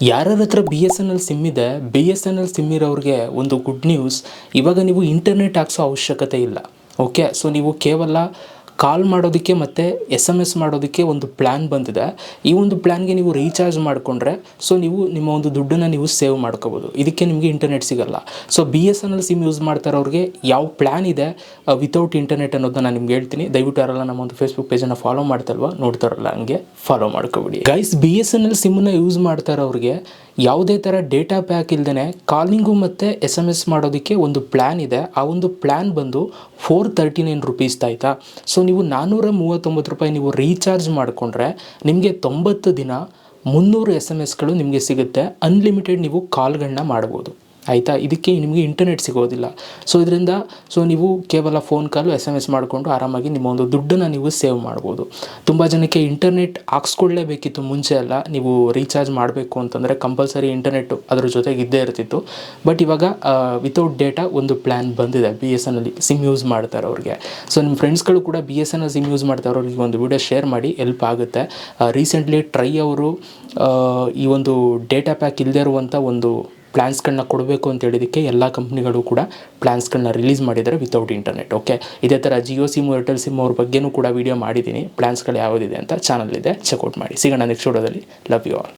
ಯಾರ್ಯಾರ ಹತ್ರ B S N L SIM ಇದೆ B S N L SIM ಇರೋರಿಗೆ ಒಂದು ಗುಡ್ ನ್ಯೂಸ್ ಇವಾಗ ನೀವು ಇಂಟರ್ನೆಟ್ ಹಾಕ್ಸೋ ಅವಶ್ಯಕತೆ ಇಲ್ಲ. ಓಕೆ ಸೊ ನೀವು ಕೇವಲ ಕಾಲ್ ಮಾಡೋದಕ್ಕೆ ಮತ್ತು ಎಸ್ ಎಂ ಎಸ್ ಮಾಡೋದಕ್ಕೆ ಒಂದು ಪ್ಲ್ಯಾನ್ ಬಂದಿದೆ. ಈ ಒಂದು ಪ್ಲ್ಯಾನ್ಗೆ ನೀವು ರೀಚಾರ್ಜ್ ಮಾಡಿಕೊಂಡ್ರೆ ಸೊ ನೀವು ನಿಮ್ಮ ಒಂದು ದುಡ್ಡನ್ನು ನೀವು ಸೇವ್ ಮಾಡ್ಕೋಬೋದು. ಇದಕ್ಕೆ ನಿಮಗೆ ಇಂಟರ್ನೆಟ್ ಸಿಗಲ್ಲ. So B S N L SIM use ಮಾಡ್ತಾರವ್ರಿಗೆ ಯಾವ ಪ್ಲ್ಯಾನ್ ಇದೆ ವಿತೌಟ್ ಇಂಟರ್ನೆಟ್ ಅನ್ನೋದನ್ನ ನಾನು ನಿಮ್ಗೆ ಹೇಳ್ತೀನಿ. ದಯವಿಟ್ಟು ಯಾರಲ್ಲ ನಮ್ಮ ಒಂದು ಫೇಸ್ಬುಕ್ ಪೇಜನ್ನು ಫಾಲೋ ಮಾಡ್ತಲ್ವ ನೋಡ್ತಾರಲ್ಲ ಹಂಗೆ follow ಮಾಡ್ಕೊಬಿಡಿ. Guys B S N L ಸಿಮ್ಮನ್ನು use ಮಾಡ್ತಾರವ್ರಿಗೆ ಯಾವುದೇ ಥರ ಡೇಟಾ ಪ್ಯಾಕ್ ಇಲ್ಲದೇ ಕಾಲಿಂಗು ಮತ್ತು ಎಸ್ ಎಂ ಎಸ್ ಮಾಡೋದಕ್ಕೆ ಒಂದು ಪ್ಲ್ಯಾನ್ ಇದೆ. ಆ ಒಂದು ಪ್ಲ್ಯಾನ್ ಬಂದು ಫೋರ್ ತರ್ಟಿ ನೈನ್ ರುಪೀಸ್ ಆಯಿತಾ? ಸೊ ನೀವು ನಾನ್ನೂರ ಮೂವತ್ತೊಂಬತ್ತು ರೂಪಾಯಿ ನೀವು ರೀಚಾರ್ಜ್ ಮಾಡಿಕೊಂಡ್ರೆ ನಿಮಗೆ ತೊಂಬತ್ತು ದಿನ ಮುನ್ನೂರು ಎಸ್ ಎಂ ಎಸ್ಗಳು ನಿಮಗೆ ಸಿಗುತ್ತೆ. ಅನ್ಲಿಮಿಟೆಡ್ ನೀವು ಕಾಲ್ಗಳನ್ನ ಮಾಡ್ಬೋದು. ಆಯಿತಾ? ಇದಕ್ಕೆ ನಿಮಗೆ ಇಂಟರ್ನೆಟ್ ಸಿಗೋದಿಲ್ಲ. ಸೊ ಇದರಿಂದ ಸೊ ನೀವು ಕೇವಲ phone call S M S ಮಾಡಿಕೊಂಡು ಆರಾಮಾಗಿ ನಿಮ್ಮ ಒಂದು ದುಡ್ಡನ್ನು ನೀವು ಸೇವ್ ಮಾಡ್ಬೋದು. ತುಂಬ ಜನಕ್ಕೆ ಇಂಟರ್ನೆಟ್ ಹಾಕ್ಸ್ಕೊಳ್ಳೇಬೇಕಿತ್ತು ಮುಂಚೆ ಎಲ್ಲ ನೀವು ರೀಚಾರ್ಜ್ ಮಾಡಬೇಕು ಅಂತಂದರೆ ಕಂಪಲ್ಸರಿ ಇಂಟರ್ನೆಟ್ ಅದ್ರ ಜೊತೆಗೆ ಇದ್ದೇ ಇರ್ತಿತ್ತು. ಬಟ್ ಇವಾಗ ವಿತೌಟ್ ಡೇಟಾ ಒಂದು ಪ್ಲ್ಯಾನ್ ಬಂದಿದೆ ಬಿ ಎಸ್ ಎನ್ ಅಲ್ಲಿ ಸಿಮ್ ಯೂಸ್ ಮಾಡ್ತಾರೆ ಅವ್ರಿಗೆ. ಸೊ ನಿಮ್ಮ ಫ್ರೆಂಡ್ಸ್ಗಳು ಕೂಡ B S N SIM use ಮಾಡ್ತಾರೆ. ಅವ್ರಿಗೆ ಒಂದು ವಿಡಿಯೋ ಶೇರ್ ಮಾಡಿ ಹೆಲ್ಪ್ ಆಗುತ್ತೆ. ರೀಸೆಂಟ್ಲಿ ಟ್ರೈ ಅವರು ಈ ಒಂದು ಡೇಟಾ ಪ್ಯಾಕ್ ಇಲ್ಲದೇ ಇರುವಂಥ ಒಂದು ಪ್ಲ್ಯಾನ್ಸ್ಗಳನ್ನ ಕೊಡಬೇಕು ಅಂತ ಹೇಳಿದಕ್ಕೆ ಎಲ್ಲ ಕಂಪ್ನಿಗಳು ಕೂಡ ಪ್ಲ್ಯಾನ್ಸ್ಗಳನ್ನ ರಿಲೀಸ್ ಮಾಡಿದ್ದಾರೆ ವಿತೌಟ್ ಇಂಟರ್ನೆಟ್ ಓಕೆ ಇದೇ ಥರ ಜಿಯೋ ಸಿಮ್ ಏರ್ಟೆಲ್ ಸಿಮ್ ಅವ್ರ ಬಗ್ಗೆನೂ ಕೂಡ ವೀಡಿಯೋ ಮಾಡಿದ್ದೀನಿ. ಪ್ಲ್ಯಾನ್ಸ್ಗಳು ಯಾವುದಿದೆ ಅಂತ ಚಾನಲ್ ಇದೆ ಚೆಕ್ಔಟ್ ಮಾಡಿ. ಸಿಗೋಣ ನೆಕ್ಸ್ಟ್ ವಿಡಿಯೋದಲ್ಲಿ ಲವ್ ಯು ಆಲ್